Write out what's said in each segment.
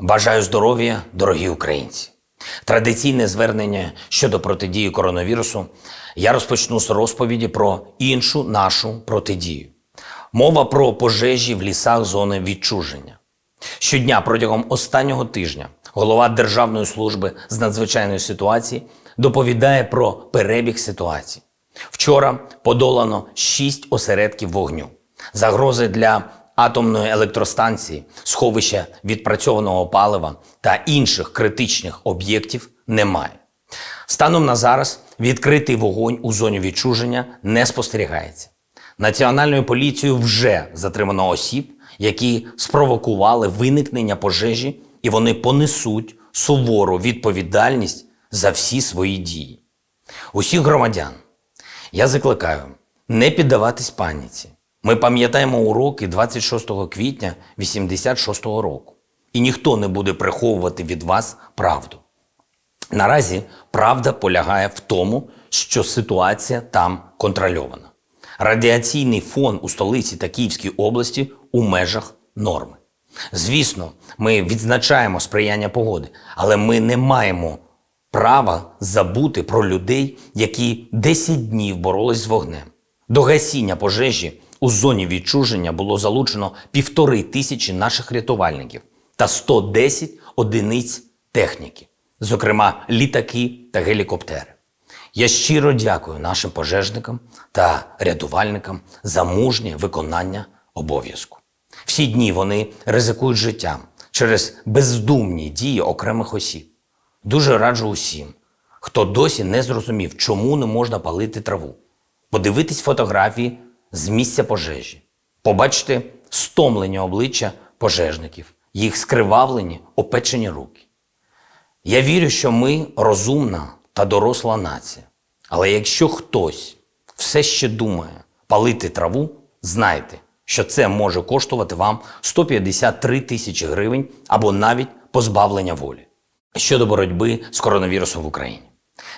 Бажаю здоров'я, дорогі українці. Традиційне звернення щодо протидії коронавірусу я розпочну з розповіді про іншу нашу протидію. Мова про пожежі в лісах зони відчуження. Щодня протягом останнього тижня голова Державної служби з надзвичайної ситуації доповідає про перебіг ситуації. Вчора подолано 6 осередків вогню. Загрози для атомної електростанції, сховища відпрацьованого палива та інших критичних об'єктів немає. Станом на зараз відкритий вогонь у зоні відчуження не спостерігається. Національною поліцією вже затримано осіб, які спровокували виникнення пожежі, і вони понесуть сувору відповідальність за всі свої дії. Усіх громадян я закликаю не піддаватись паніці. Ми пам'ятаємо уроки 26 квітня 86 року, і ніхто не буде приховувати від вас правду. Наразі правда полягає в тому, що ситуація там контрольована. Радіаційний фон у столиці та Київській області у межах норми. Звісно, ми відзначаємо сприяння погоди, але ми не маємо права забути про людей, які 10 днів боролись з вогнем. До гасіння пожежі у зоні відчуження було залучено півтори тисячі наших рятувальників та 110 одиниць техніки, зокрема літаки та гелікоптери. Я щиро дякую нашим пожежникам та рятувальникам за мужнє виконання обов'язку. Всі дні вони ризикують життям через бездумні дії окремих осіб. Дуже раджу усім, хто досі не зрозумів, чому не можна палити траву. Подивитись фотографії з місця пожежі, побачити стомлені обличчя пожежників, їх скривавлені, опечені руки. Я вірю, що ми розумна та доросла нація. Але якщо хтось все ще думає палити траву, знайте, що це може коштувати вам 153 тисячі гривень або навіть позбавлення волі. Щодо боротьби з коронавірусом в Україні.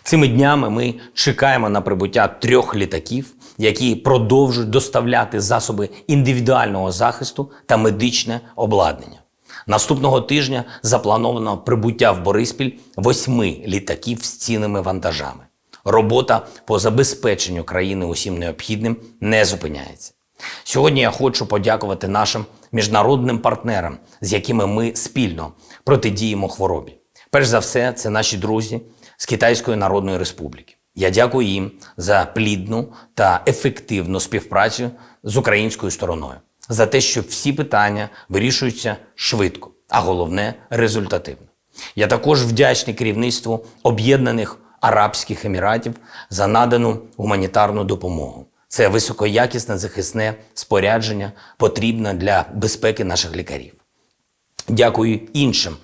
Цими днями ми чекаємо на прибуття трьох літаків, які продовжують доставляти засоби індивідуального захисту та медичне обладнання. Наступного тижня заплановано прибуття в Бориспіль восьми літаків з цінними вантажами. Робота по забезпеченню країни усім необхідним не зупиняється. Сьогодні я хочу подякувати нашим міжнародним партнерам, з якими ми спільно протидіємо хворобі. Перш за все, це наші друзі з Китайської Народної Республіки. Я дякую їм за плідну та ефективну співпрацю з українською стороною, за те, що всі питання вирішуються швидко, а головне результативно. Я також вдячний керівництву Об'єднаних Арабських Еміратів за надану гуманітарну допомогу. Це високоякісне захисне спорядження потрібне для безпеки наших лікарів. Дякую іншим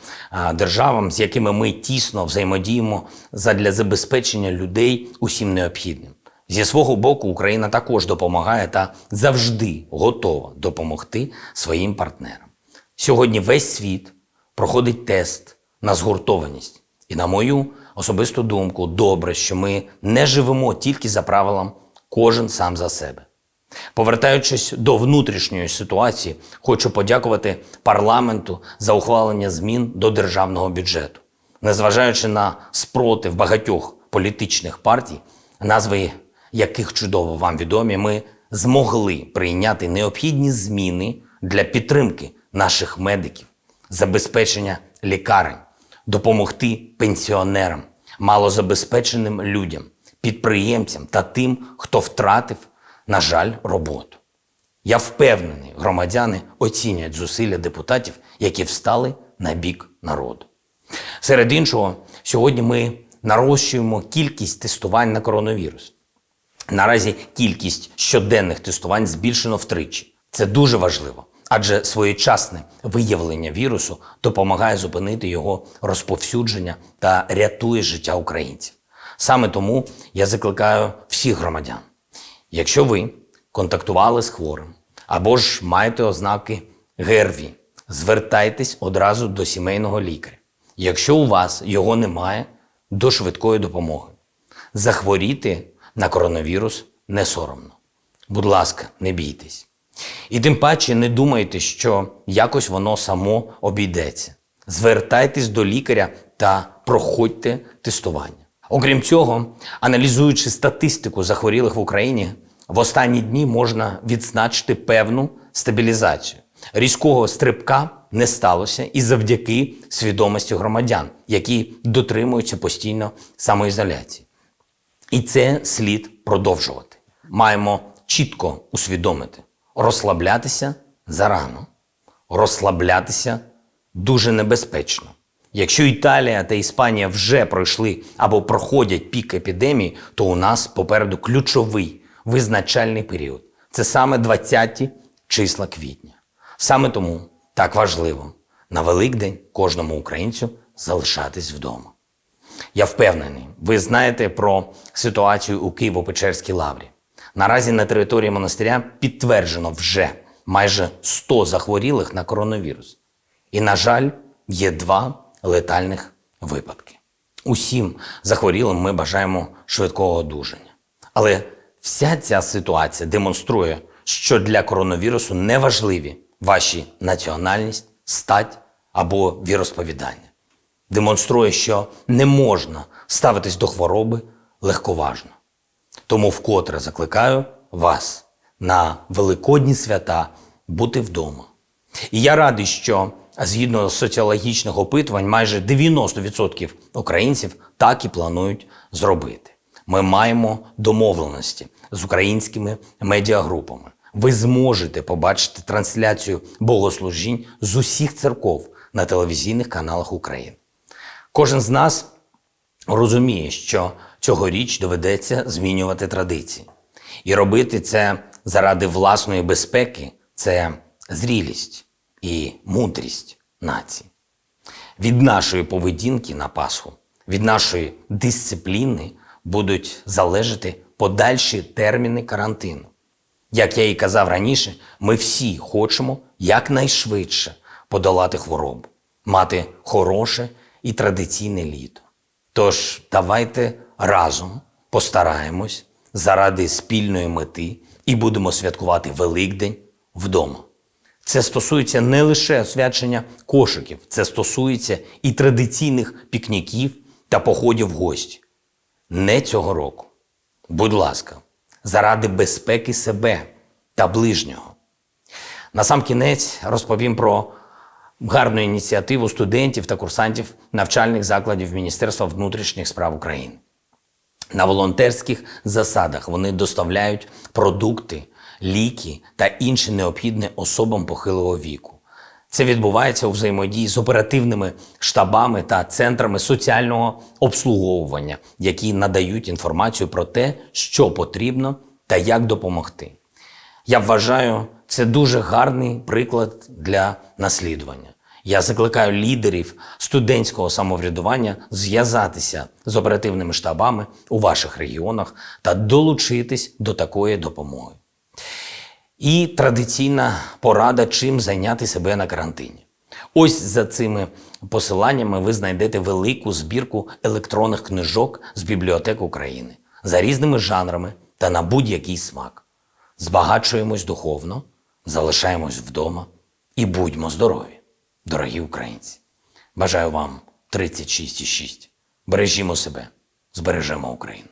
державам, з якими ми тісно взаємодіємо задля забезпечення людей усім необхідним. Зі свого боку, Україна також допомагає та завжди готова допомогти своїм партнерам. Сьогодні весь світ проходить тест на згуртованість. І, на мою особисту думку, добре, що ми не живемо тільки за правилом кожен сам за себе. Повертаючись до внутрішньої ситуації, хочу подякувати парламенту за ухвалення змін до державного бюджету. Незважаючи на спротив багатьох політичних партій, назви яких чудово вам відомі, ми змогли прийняти необхідні зміни для підтримки наших медиків, забезпечення лікарень, допомогти пенсіонерам, малозабезпеченим людям, підприємцям та тим, хто втратив на жаль, роботу. Я впевнений, громадяни оцінять зусилля депутатів, які встали на бік народу. Серед іншого, сьогодні ми нарощуємо кількість тестувань на коронавірус. Наразі кількість щоденних тестувань збільшено втричі. Це дуже важливо, адже своєчасне виявлення вірусу допомагає зупинити його розповсюдження та рятує життя українців. Саме тому я закликаю всіх громадян. Якщо ви контактували з хворим або ж маєте ознаки ГРВІ, звертайтесь одразу до сімейного лікаря. Якщо у вас його немає, до швидкої допомоги. Захворіти на коронавірус не соромно. Будь ласка, не бійтесь. І тим паче не думайте, що якось воно само обійдеться. Звертайтесь до лікаря та проходьте тестування. Окрім цього, аналізуючи статистику захворілих в Україні, в останні дні можна відзначити певну стабілізацію. Різкого стрибка не сталося і завдяки свідомості громадян, які дотримуються постійно самоізоляції. І це слід продовжувати. Маємо чітко усвідомити, розслаблятися зарано, розслаблятися дуже небезпечно. Якщо Італія та Іспанія вже пройшли або проходять пік епідемії, то у нас попереду ключовий визначальний період. Це саме 20-ті числа квітня. Саме тому так важливо на Великдень кожному українцю залишатись вдома. Я впевнений, ви знаєте про ситуацію у Києво-Печерській лаврі. Наразі на території монастиря підтверджено вже майже 100 захворілих на коронавірус. І, на жаль, є два летальних випадки. Усім захворілим ми бажаємо швидкого одужання. Але вся ця ситуація демонструє, що для коронавірусу не важливі ваші національність, стать або віросповідання демонструє, що не можна ставитись до хвороби легковажно. Тому вкотре закликаю вас на великодні свята бути вдома. І я радий, що згідно соціологічних опитувань, майже 90% українців так і планують зробити. Ми маємо домовленості з українськими медіагрупами. Ви зможете побачити трансляцію богослужінь з усіх церков на телевізійних каналах України. Кожен з нас розуміє, що цьогоріч доведеться змінювати традиції. І робити це заради власної безпеки це зрілість і мудрість нації. Від нашої поведінки на Пасху, від нашої дисципліни будуть залежати подальші терміни карантину. Як я і казав раніше, ми всі хочемо якнайшвидше подолати хворобу, мати хороше і традиційне літо. Тож давайте разом постараємось заради спільної мети і будемо святкувати Великдень вдома. Це стосується не лише освячення кошиків, це стосується і традиційних пікніків та походів в гості. Не цього року. Будь ласка, заради безпеки себе та ближнього. На сам кінець розповім про гарну ініціативу студентів та курсантів навчальних закладів Міністерства внутрішніх справ України. На волонтерських засадах вони доставляють продукти, ліки та інше необхідне особам похилого віку. Це відбувається у взаємодії з оперативними штабами та центрами соціального обслуговування, які надають інформацію про те, що потрібно та як допомогти. Я вважаю, це дуже гарний приклад для наслідування. Я закликаю лідерів студентського самоврядування зв'язатися з оперативними штабами у ваших регіонах та долучитись до такої допомоги. І традиційна порада, чим зайняти себе на карантині. Ось за цими посиланнями ви знайдете велику збірку електронних книжок з бібліотек України за різними жанрами та на будь-який смак. Збагачуємось духовно, залишаємось вдома і будьмо здорові, дорогі українці. Бажаю вам 36,6. Бережімо себе, збережемо Україну.